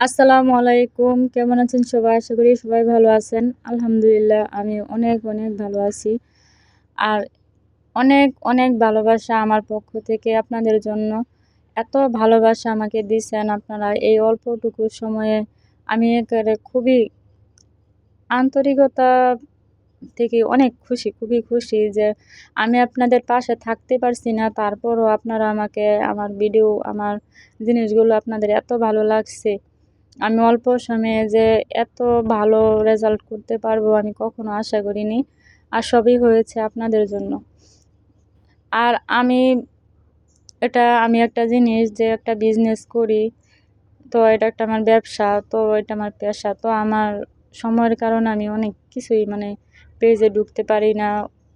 আসসালামু আলাইকুম। কেমন আছেন সবাই? আশা করি সবাই ভালো আছেন। আলহামদুলিল্লাহ, আমি অনেক অনেক ভালো আছি। আর অনেক অনেক ভালোবাসা আমার পক্ষ থেকে আপনাদের জন্য। এত ভালোবাসা আমাকে দিচ্ছেন আপনারা এই অল্পটুকু সময়ে। আমি একেবারে খুবই আন্তরিকতা থেকে অনেক খুশি, খুবই খুশি যে আমি আপনাদের পাশে থাকতে পারছি না। তারপরও আপনারা আমাকে, আমার ভিডিও, আমার জিনিসগুলো আপনাদের এত ভালো লাগছে। আমি অল্প সময়ে যে এত ভালো রেজাল্ট করতে পারব আমি কখনো আশা করিনি। আর সবই হয়েছে আপনাদের জন্য। আর আমি এটা, আমি একটা জিনিস যে একটা বিজনেস করি, তো এটা একটা আমার ব্যবসা, তো এটা আমার পেশা, তো আমার সময়ের কারণে আমি অনেক কিছুই মানে পেজে ঢুকতে পারি না,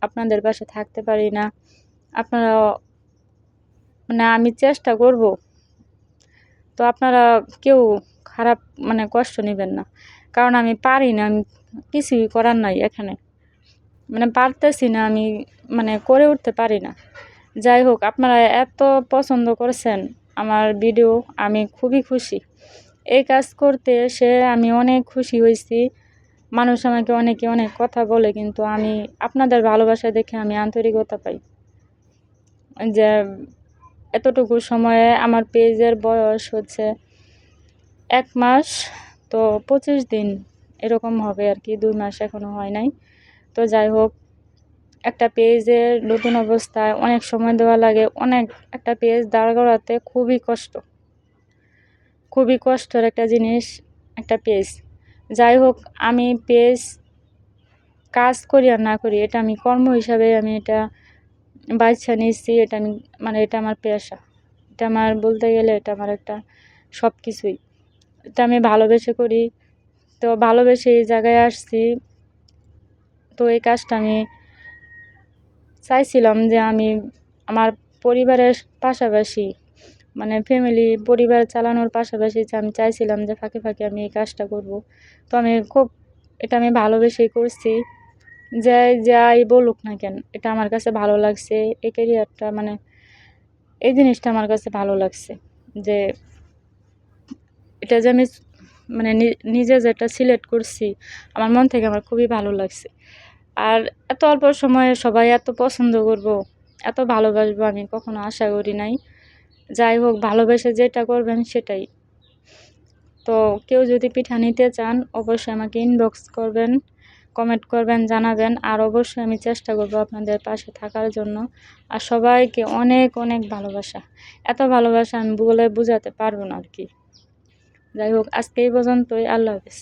আপনাদের পাশে থাকতে পারি না। আপনারা মানে আমি চেষ্টা করব। তো আপনারা কেউ খারাপ মানে কষ্ট নেবেন না। কারণ আমি পারি না, আমি কিছুই করার নাই এখানে। মানে পারতেছি না, আমি মানে করে উঠতে পারি না। যাই হোক, আপনারা এত পছন্দ করেছেন আমার ভিডিও, আমি খুবই খুশি। এই কাজ করতে এসে আমি অনেক খুশি হয়েছি। মানুষ আমাকে অনেকে অনেক কথা বলে, কিন্তু আমি আপনাদের ভালোবাসা দেখে আমি আন্তরিকতা পাই। যে এতটুকু সময়ে আমার পেজের বয়স হচ্ছে এক মাস, তো পঁচিশ দিন এরকম হবে আর কি, দুই মাস এখনও হয় নাই। তো যাই হোক, একটা পেজের নতুন অবস্থায় অনেক সময় দেওয়া লাগে, অনেক একটা পেজ দাঁড় করাতে খুবই কষ্ট। খুবই কষ্টের একটা জিনিস, একটা পেজ। যাই হোক, আমি পেজ কাজ করি আর না করি, এটা আমি কর্ম হিসাবে আমি এটা বাচ্চা নিচ্ছি এটা আমি মানে এটা আমার পেশা। এটা আমার বলতে গেলে এটা আমার একটা সব কিছুই এটা আমি ভালোবেসে করি। তো ভালোবেসে এই জায়গায় আসছি। তো এই কাজটা আমি চাইছিলাম যে আমি আমার পরিবারের পাশাপাশি মানে ফ্যামিলি পরিবার চালানোর পাশাপাশি আমি চাইছিলাম যে ফাঁকে ফাঁকে আমি এই কাজটা করব। তো আমি খুব, এটা আমি ভালোবেসেই করছি। যাই যাই বলুক না কেন, এটা আমার কাছে ভালো লাগছে। এই ক্যারিয়ারটা মানে এই জিনিসটা আমার কাছে ভালো লাগছে। যে এটা যে আমি মানে নিজে যেটা সিলেক্ট করছি, আমার মন থেকে আমার খুবই ভালো লাগছে। আর এত অল্প সময়ে সবাই এত পছন্দ করব, এত ভালোবাসবো আমি কখনো আশা করি নাই। যাই হোক, ভালোবেসে যেটা করবেন সেটাই। তো কেউ যদি পিঠা নিতে চান, অবশ্যই আমাকে ইনবক্স করবেন কমেন্ট করবেন, জানাবেন। আর অবশ্যই আমি চেষ্টা করব আপনাদের পাশে থাকার জন্য। আর সবাইকে অনেক অনেক ভালোবাসা। এত ভালোবাসা আমি বলে বোঝাতে পারব না আর কি। যাই হোক আজকে এই পর্যন্তই আল্লাহ হাফিজ।